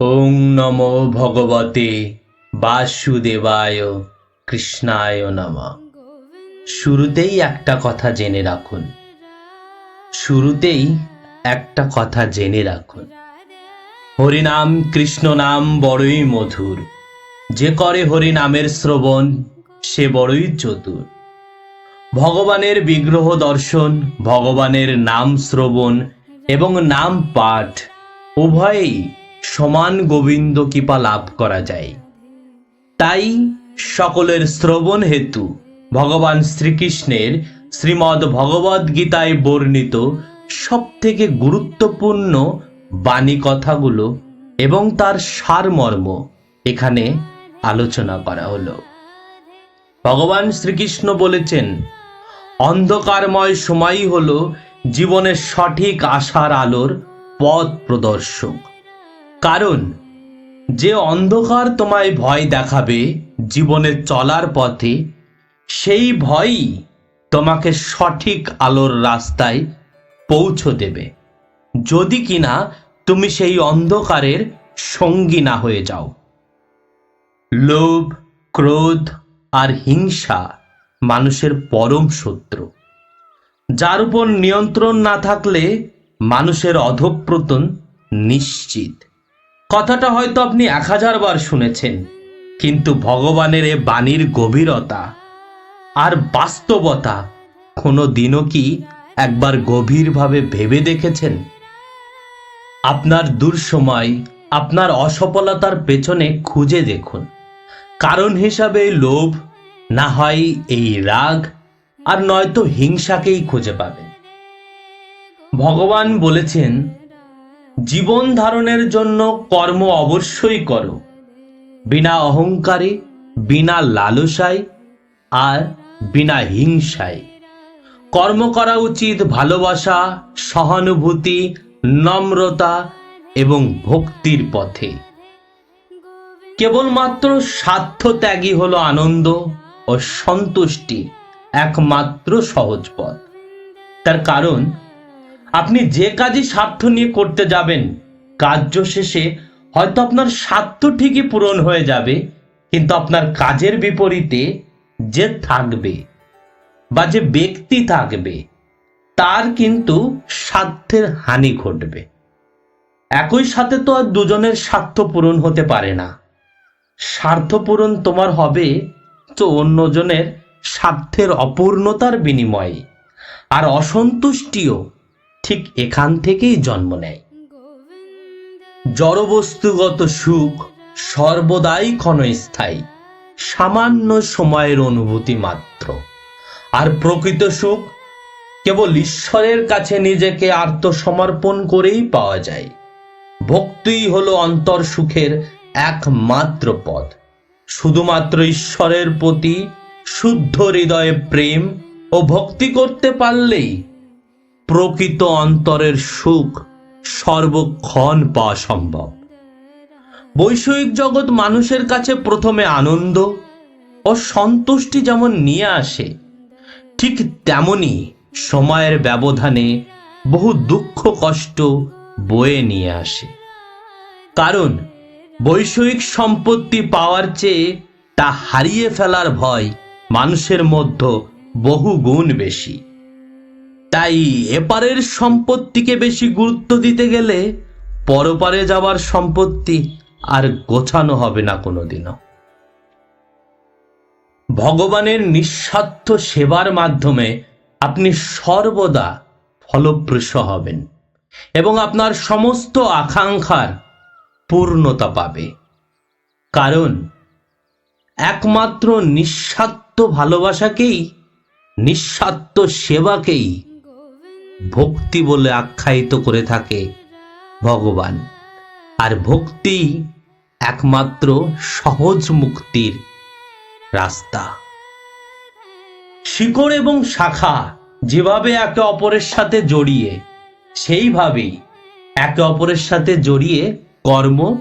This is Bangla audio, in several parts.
ওং নমো ভগবতে বাসুদেবায় কৃষ্ণায় নমঃ। শুরুতেই একটা কথা জেনে রাখুন। শুরুতেই একটা কথা জেনে রাখুন। হরিনাম কৃষ্ণ নাম বড়ই মধুর। যে করে হরিনামের শ্রবণ, সে বড়ই চতুর। ভগবানের বিগ্রহ দর্শন, ভগবানের নাম শ্রবণ এবং নাম পাঠ উভয়েই সমান গোবিন্দ কৃপা লাভ করা যায়। তাই সকলের শ্রবণ হেতু ভগবান শ্রীকৃষ্ণের শ্রীমদ্ ভগবদ গীতায় বর্ণিত সব থেকে গুরুত্বপূর্ণ বাণী কথাগুলো এবং তার সারমর্ম এখানে আলোচনা করা হলো। ভগবান শ্রীকৃষ্ণ বলেছেন, অন্ধকারময় সময়ই হলো জীবনের সঠিক আশার আলোর পথ প্রদর্শক। কারণ, যে অন্ধকার তোমায় ভয় দেখাবে জীবনে চলার পথে, সেই ভয়ই তোমাকে সঠিক আলোর রাস্তায় পৌঁছো দেবে। যদি কিনা তুমি সেই অন্ধকারের সঙ্গী না হয়ে যাও। লোভ, ক্রোধ আর হিংসা মানুষের পরম শত্রু। যার উপর নিয়ন্ত্রণ না থাকলে মানুষের অধঃপ্রতন নিশ্চিত। কথাটা হয়তো আপনি এক হাজার বার শুনেছেন, কিন্তু ভগবানের এ বাণীর গভীরতা আর বাস্তবতা কোনো দিনও কি একবার গভীরভাবে ভেবে দেখেছেন? আপনার দুঃসময়, আপনার অসফলতার পেছনে খুঁজে দেখুন। কারণ হিসাবে লোভ না হয় এই রাগ, আর নয়তো হিংসাকেই খুঁজে পাবেন। ভগবান বলেছেন জীবন ধারণের জন্য কর্ম অবশ্যই করো। বিনা অহংকারে, বিনা লালসায়, আর বিনা হিংসায়। কর্ম করা উচিত ভালোবাসা, সহানুভূতি, নম্রতা এবং ভক্তির পথে। কেবলমাত্র স্বার্থ ত্যাগই হলো আনন্দ ও সন্তুষ্টি একমাত্র সহজ পথ। তার কারণ আপনি যে কাজই স্বার্থ নিয়ে করতে যাবেন, কার্য শেষে হয়তো আপনার স্বার্থ ঠিকই পূরণ হয়ে যাবে, কিন্তু আপনার কাজের বিপরীতে যে থাকবে বা যে ব্যক্তি থাকবে, তার কিন্তু স্বার্থের হানি ঘটবে। একই সাথে তো আর দুজনের স্বার্থ পূরণ হতে পারে না। স্বার্থ পূরণ তোমার হবে তো অন্যজনের স্বার্থের অপূর্ণতার বিনিময়ে, আর অসন্তুষ্টিও ঠিক এখান থেকেই জন্ম নেয়। জড়বস্তুগত সুখ সর্বদাই ক্ষণস্থায়ী, সামান্য সময়ের অনুভূতি মাত্র। আর প্রকৃত সুখ কেবল ঈশ্বরের কাছে নিজেকে আত্মসমর্পণ করেই পাওয়া যায়। ভক্তিই হলো অন্তর সুখের একমাত্র পথ। শুধুমাত্র ঈশ্বরের প্রতি শুদ্ধ হৃদয়ে প্রেম ও ভক্তি করতে পারলেই প্রকৃত অন্তরের সুখ সর্বক্ষণ পাওয়া সম্ভব। বৈষয়িক জগৎ মানুষের কাছে প্রথমে আনন্দ ও সন্তুষ্টি যেমন নিয়ে আসে, ঠিক তেমনি সময়ের ব্যবধানে বহু দুঃখ কষ্ট বয়ে নিয়ে আসে। কারণ বৈষয়িক সম্পত্তি পাওয়ার চেয়ে তা হারিয়ে ফেলার ভয় মানুষের মধ্যে বহু গুণ বেশি। তাই এপারের সম্পত্তিকে বেশি গুরুত্ব দিতে গেলে পরপারে যাওয়ার সম্পত্তি আর গোছানো হবে না কোনোদিনও। ভগবানের নিঃস্বার্থ সেবার মাধ্যমে আপনি সর্বদা ফলপ্রসূ হবেন এবং আপনার সমস্ত আকাঙ্ক্ষার পূর্ণতা পাবে। কারণ একমাত্র নিঃস্বার্থ ভালোবাসাকেই, নিঃস্বার্থ সেবাকেই ভক্তি বলে আখ্যায়িত করে থাকে ভগবান। আর ভক্তি একমাত্র সহজ মুক্তির রাস্তা। শিকড় এবং শাখা যেভাবে একে অপরের সাথে জড়িয়ে, সেইভাবেই একে অপরের সাথে জড়িয়ে কর্ম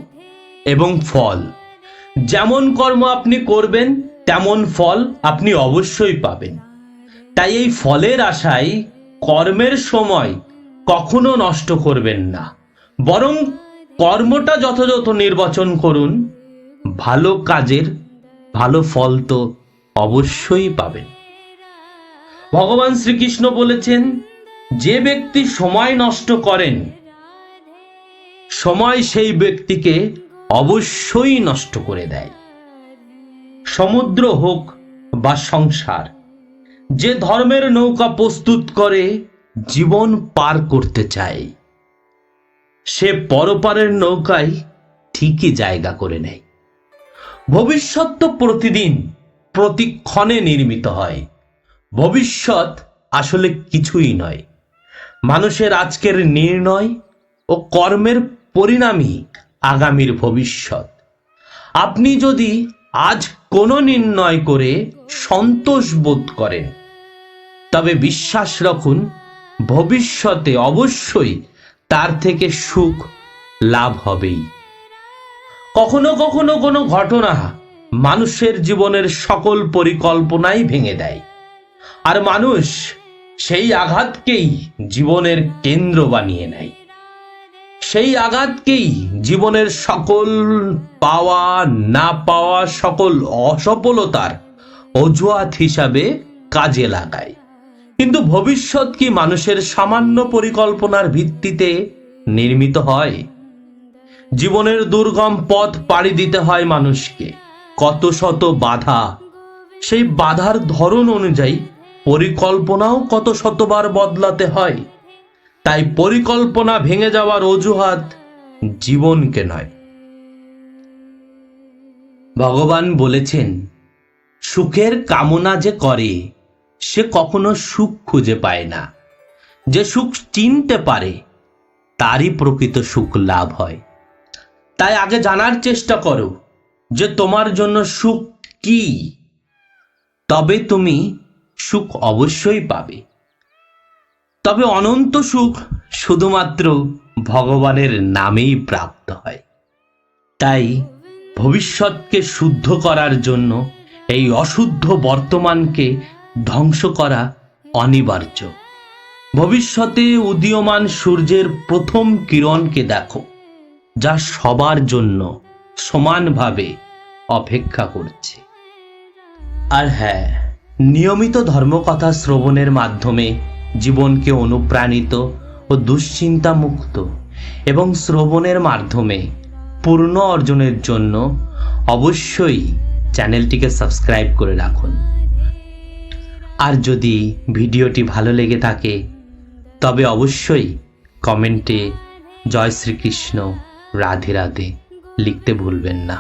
এবং ফল। যেমন কর্ম আপনি করবেন, তেমন ফল আপনি অবশ্যই পাবেন। তাই এই ফলের আশায় কর্মের সময় কখনো নষ্ট করবেন না। বরং কর্মটা যথাযথ নির্বাচন করুন। ভালো কাজের ভালো ফল তো অবশ্যই পাবেন। ভগবান শ্রীকৃষ্ণ বলেছেন, যে ব্যক্তি সময় নষ্ট করেন, সময় সেই ব্যক্তিকে অবশ্যই নষ্ট করে দেয়। সমুদ্র হোক বা সংসার যে ধর্মের নৌকা প্রস্তুত করে জীবন পার করতে চায়, সে পরপারের নৌকায় ঠিকই জায়গা করে নেয়। ভবিষ্যৎ তো প্রতিদিন প্রতিক্ষণে নির্মিত হয়, ভবিষ্যৎ আসলে কিছুই নয়। মানুষের আজকের নির্ণয় ও কর্মের পরিণামই আগামীর ভবিষ্যৎ। আপনি যদি আজ কোনো নির্ণয় করে সন্তোষ বোধ করেন তবে বিশ্বাস রাখুন, ভবিষ্যতে অবশ্যই তার থেকে সুখ লাভ হবেই। কখনো কখনো কোনো ঘটনা মানুষের জীবনের সকল পরিকল্পনাই ভেঙে দেয়। আর মানুষ সেই আঘাতকেই জীবনের কেন্দ্র বানিয়ে নেয়। সেই আঘাতকেই জীবনের সকল পাওয়া, না পাওয়া, সকল অসফলতার অজুহাত হিসাবে কাজে লাগায়। কিন্তু ভবিষ্যৎ কি মানুষের সামান্য পরিকল্পনার ভিত্তিতে নির্মিত হয়? জীবনের দুর্গম পথ পাড়ি দিতে হয় মানুষকে। কত শত বাধা। সেই বাধার ধরন অনুযায়ী পরিকল্পনাও কত শতবার বদলাতে হয়। তাই পরিকল্পনা ভেঙে যাওয়ার অজুহাত জীবনকে নয়। ভগবান বলেছেন সুখের কামনা যে করে, সে কখনো সুখ খুঁজে পায় না। যে সুখ চিনতে পারে, তারই প্রকৃত সুখ লাভ হয়। তাই আগে জানার চেষ্টা করো যে তোমার জন্য সুখ কি? তবে তুমি সুখ অবশ্যই পাবে। তবে অনন্ত সুখ শুধুমাত্র ভগবানের নামেই প্রাপ্ত হয়। তাই ভবিষ্যৎকে শুদ্ধ করার জন্য এই অশুদ্ধ বর্তমানকে ধ্বংস করা অনিবার্য। ভবিষ্যতে উদীয়মান সূর্যের প্রথম কিরণকে দেখো, যা সবার জন্য সমানভাবে অপেক্ষা করছে। আর হ্যাঁ নিয়মিত ধর্মকথা শ্রবণের মাধ্যমে জীবনকে অনুপ্রাণিত ও দুশ্চিন্তা মুক্ত এবং শ্রবণের মাধ্যমে পূর্ণ অর্জনের জন্য অবশ্যই চ্যানেলটিকে সাবস্ক্রাইব করে রাখুন। আর যদি ভিডিওটি ভালো লেগে থাকে, তবে অবশ্যই কমেন্টে জয় শ্রীকৃষ্ণ, রাধে রাধে লিখতে ভুলবেন না।